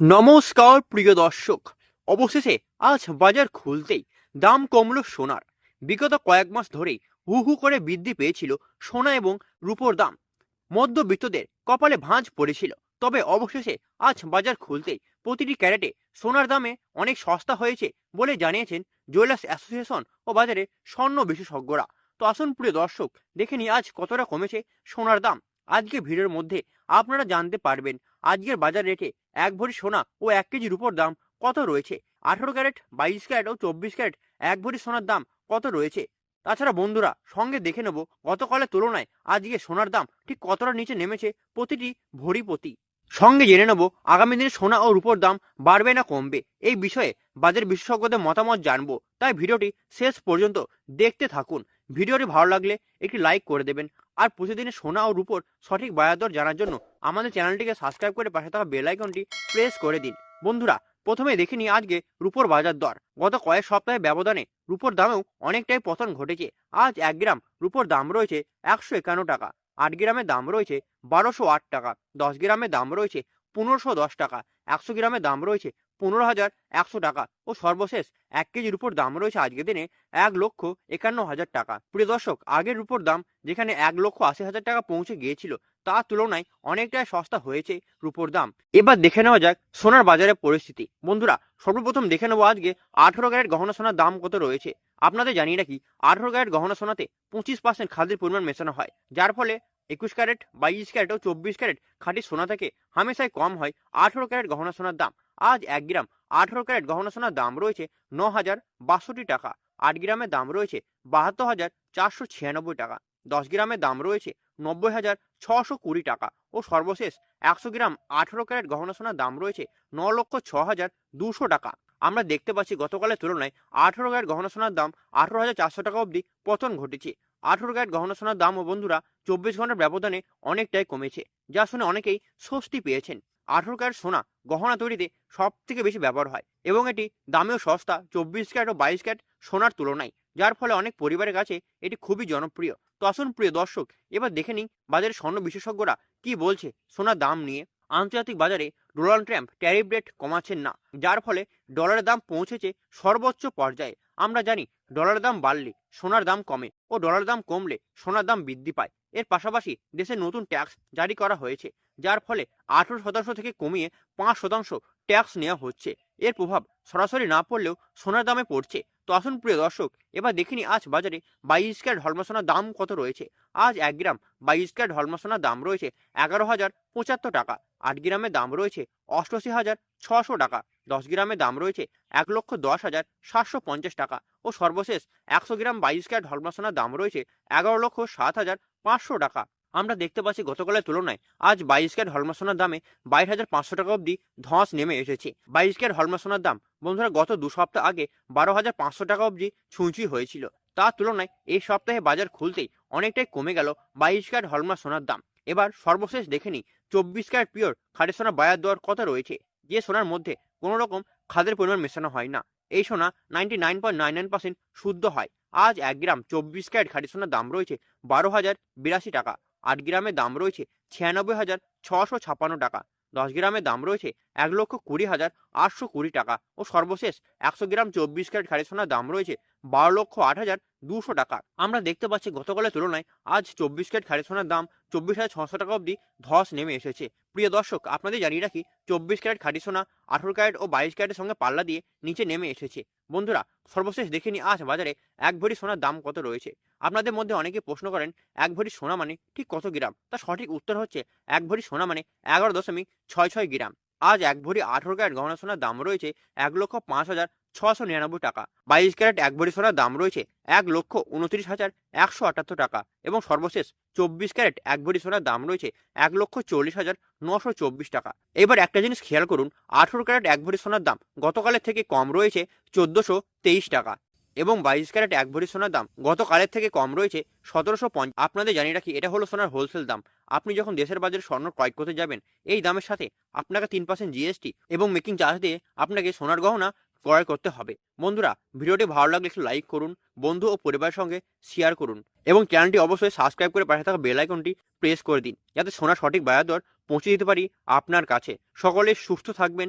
নমস্কার, প্রিয় দর্শক। অবশেষে আজ বাজার খুলতেই দাম কমলো সোনার। বিগত কয়েক মাস ধরেই হু হু করে বৃদ্ধি পেয়েছিল সোনা এবং রূপোর দাম। মধ্যবিত্তদের কপালে ভাঁজ পড়েছিল। তবে অবশেষে আজ বাজার খুলতেই প্রতিটি ক্যারেটে সোনার দামে অনেক সস্তা হয়েছে বলে জানিয়েছেন জুয়েলার্স অ্যাসোসিয়েশন ও বাজারে স্বর্ণ বিশেষজ্ঞরা। তো আসুন, প্রিয় দর্শক, দেখে নিই আজ কতটা কমেছে সোনার দাম। আজকে ভিডিওর মধ্যে আপনারা জানতে পারবেন আজকের বাজার রেটে এক ভরি সোনা ও এক কেজি রূপোর দাম কত রয়েছে? আঠারো ক্যারেট, বাইশ ক্যারেট ও চব্বিশ ক্যারেট, এক ভরি সোনার দাম কত রয়েছে? তাছাড়া বন্ধুরা, সঙ্গে দেখে নেব, গতকালের তুলনায় আজকে সোনার দাম ঠিক কতটা নিচে নেমেছে প্রতিটি ভরি প্রতি। সঙ্গে জেনে নেব, আগামী দিনে সোনা ও রূপোর দাম বাড়বে না কমবে, এই বিষয়ে বাজার বিশেষজ্ঞদের মতামত জানব। তাই ভিডিওটি শেষ পর্যন্ত দেখতে থাকুন। ভিডিওটি ভালো লাগলে একটি লাইক করে দেবেন। আর প্রতিদিনের সোনা ও রূপোর সঠিক বাজার দর জানার জন্য আমাদের চ্যানেলটিকে সাবস্ক্রাইব করে পাশে থাকা বেল আইকনটি প্রেস করে দিন। বন্ধুরা প্রথমে দেখে নিই আজকে রূপোর বাজার দর গত কয়েক সপ্তাহের ব্যবধানে রূপোর দামেও অনেকটাই পতন ঘটেছে। আজ এক গ্রাম রূপোর দাম রয়েছে একশো একান্ন টাকা, আট গ্রামের দাম রয়েছে বারোশো আট টাকা, দশ গ্রামের দাম রয়েছে পনেরোশো দশ টাকা। একশো গ্রামের দাম রয়েছে পনেরো হাজার একশো টাকা ও সর্বশেষ এক কেজির উপর দাম রয়েছে আজকের দিনে এক লক্ষ একান্ন হাজার টাকা। প্রিয় দর্শক, আগের উপর দাম যেখানে এক লক্ষ আশি হাজার টাকা পৌঁছে গিয়েছিল, তার তুলনায় অনেকটাই সস্তা হয়েছে রূপোর দাম। এবার দেখে নেওয়া যাক সোনার বাজারের পরিস্থিতি। বন্ধুরা, সর্বপ্রথম দেখে নেব আজকে আঠেরো ক্যারেট গহনা সোনার দাম কত রয়েছে। আপনাদের জানিয়ে রাখি, আঠেরো ক্যারেট গহনা সোনাতে পঁচিশ পার্সেন্ট খাদ্যের পরিমাণ মেশানো হয়, যার ফলে একুশ ক্যারেট, বাইশ ক্যারেট ও চব্বিশ ক্যারেট খাঁটি সোনা থেকে হামেশাই কম হয় আঠেরো ক্যারেট গহনা সোনার দাম। আজ এক গ্রাম আঠেরো ক্যারেট গহনা সোনার দাম রয়েছে ন হাজার বাষট্টি টাকা। আট গ্রামের দাম রয়েছে বাহাত্তর হাজার চারশো ছিয়ানব্বই টাকা। দশ গ্রামের দাম রয়েছে নব্বই হাজার ছশো কুড়ি টাকা ও সর্বশেষ একশো গ্রাম আঠেরো ক্যারেট গহনা সোনার দাম রয়েছে ন লক্ষ ছ হাজার দুশো টাকা। আমরা দেখতে পাচ্ছি গতকালের তুলনায় আঠেরো ক্যারেট গহনা সোনার দাম আঠারো হাজার চারশো টাকা অবধি পতন ঘটেছে। আঠেরো ক্যারেট গহনা সোনার দাম ও বন্ধুরা চব্বিশ ঘণ্টার ব্যবধানে অনেকটাই কমেছে, যা শুনে অনেকেই স্বস্তি পেয়েছেন। আঠারো ক্যারেট সোনা গহনা তৈরিতে সব থেকে বেশি ব্যবহার হয় এবং এটি দামেও সস্তা, চব্বিশ ক্যারেট ও বাইশ ক্যারেট সোনার তুলনায়, যার ফলে অনেক পরিবারের কাছে এটি খুবই জনপ্রিয়। তো আসুন প্রিয় দর্শক, এবার দেখে নিই বাজারের স্বর্ণ বিশেষজ্ঞরা কি বলছে সোনার দাম নিয়ে। আন্তর্জাতিক বাজারে ডোনাল্ড ট্রাম্প ট্যারিফ রেট কমাচ্ছেন না, যার ফলে ডলারের দাম পৌঁছেছে সর্বোচ্চ পর্যায়ে। আমরা জানি ডলারের দাম বাড়লে সোনার দাম কমে ও ডলার দাম কমলে সোনার দাম বৃদ্ধি পায়। এর পাশাপাশি দেশে নতুন ট্যাক্স জারি করা হয়েছে, যার ফলে আঠেরো শতাংশ থেকে কমিয়ে পাঁচ শতাংশ ট্যাক্স নেওয়া হচ্ছে। এর প্রভাব সরাসরি না পড়লেও সোনার দামে পড়ছে। তো আসুন প্রিয় দর্শক, এবার দেখিনি আজ বাজারে বাইশ ক্যারেট হলমা সোনার দাম কত রয়েছে। আজ এক গ্রাম বাইশ ক্যারেট হলমা সোনার দাম রয়েছে এগারো হাজার পঁচাত্তর টাকা। আট গ্রামের দাম রয়েছে অষ্টআশি হাজার ছশো টাকা। দশ গ্রামের দাম রয়েছে এক লক্ষ দশ হাজার সাতশো পঞ্চাশ টাকা ও সর্বশেষ একশো গ্রাম বাইশ ক্যারেট হলমাসোনার দাম রয়েছে এগারো লক্ষ সাত হাজার পাঁচশো টাকা। আমরা দেখতে পাচ্ছি গতকালের তুলনায় আজ বাইশ ক্যারেট হলমাসোনার দামে বাইশ হাজার পাঁচশো টাকা অবধি ধস নেমে এসেছে। বাইশ ক্যারেট হলমাসোনার দাম বন্ধুরা গত দু সপ্তাহ আগে বারো হাজার পাঁচশো টাকা অবধি ছুঁচি হয়েছিল। তার তুলনায় এই সপ্তাহে বাজার খুলতেই অনেকটাই কমে গেল বাইশ ক্যারেট হলমা দাম। এবার সর্বশেষ দেখে নিই, চব্বিশ ক্যারেট পিওর খাদের সোনা বাজার দর কত রয়েছে? যে সোনার মধ্যে কোনো রকম খাদের পরিমাণ মেশানো হয় না। এই সোনা ninety nine point nine nine percent শুদ্ধ হয়। আজ এক গ্রাম চব্বিশ ক্যারেট খাঁটি সোনার দাম রয়েছে বারো হাজার বিরাশি টাকা। আট গ্রামের দাম রয়েছে ছিয়ানব্বই হাজার ছশো ছাপ্পান্ন টাকা। দশ গ্রামের দাম রয়েছে এক লক্ষ কুড়ি হাজার আটশো কুড়ি টাকা। ও সর্বশেষ একশো গ্রাম চব্বিশ ক্যারেট খাঁটি সোনার দাম রয়েছে বারো লক্ষ আট হাজার দুশো টাকা। আমরা দেখতে পাচ্ছি গতকালের তুলনায় আজ চব্বিশ ক্যারেট খাড়ি সোনার দাম চব্বিশ হাজার ছশো টাকা অবধি ধস নেমে এসেছে। প্রিয় দর্শক, আপনাদের জানিয়ে রাখি, চব্বিশ ক্যারেট খাঁটি সোনা, আঠারো ক্যারেট ও বাইশ ক্যারেটের সঙ্গে পাল্লা দিয়ে নিচে নেমে এসেছে। বন্ধুরা, সর্বশেষ দেখে নিই, আজ বাজারে এক ভরি সোনার দাম কত রয়েছে? আপনাদের মধ্যে অনেকে প্রশ্ন করেন, এক ভরি সোনা মানে ঠিক কত গ্রাম? তার সঠিক উত্তর হচ্ছে, এক ভরি সোনা মানে এগারো দশমিক ছয় ছয় গ্রাম। আজ এক ভরি আঠারো ক্যারেট গহনা সোনার দাম রয়েছে এক লক্ষ পাঁচ হাজার ছশো নিরানব্বই টাকা। বাইশ ক্যারেট এক ভরি সোনার দাম রয়েছে এক লক্ষ উনত্রিশ হাজার একশো আটাত্তর টাকা এবং সর্বশেষ চব্বিশ ক্যারেট এক ভরি সোনার দাম রয়েছে এক লক্ষ চল্লিশ হাজার নশো চব্বিশ টাকা। এবার একটা জিনিস খেয়াল করুন, আঠেরো ক্যারেট এক ভরি সোনার দাম গতকালের থেকে কম রয়েছে চোদ্দোশো তেইশ টাকা এবং বাইশ ক্যারেট এক ভরি সোনার দাম গতকালের থেকে কম রয়েছে সতেরোশো পঞ্চ আপনাদের জানিয়ে রাখি, এটা হলো সোনার হোলসেল দাম। আপনি যখন দেশের বাজারে স্বর্ণ ক্রয় করতে যাবেন, এই দামের সাথে আপনাকে তিন পার্সেন্ট জিএসটি এবং মেকিং চার্জ দিয়ে আপনাকে সোনার গহনা ক্রয় করতে হবে। বন্ধুরা, ভিডিওটি ভালো লাগলে একটু লাইক করুন, বন্ধু ও পরিবারের সঙ্গে শেয়ার করুন এবং চ্যানেলটি অবশ্যই সাবস্ক্রাইব করে পাশে থাকা বেল আইকনটি প্রেস করে দিন, যাতে সোনার সঠিক বায়াদর দর পৌঁছে দিতে পারি আপনার কাছে। সকলে সুস্থ থাকবেন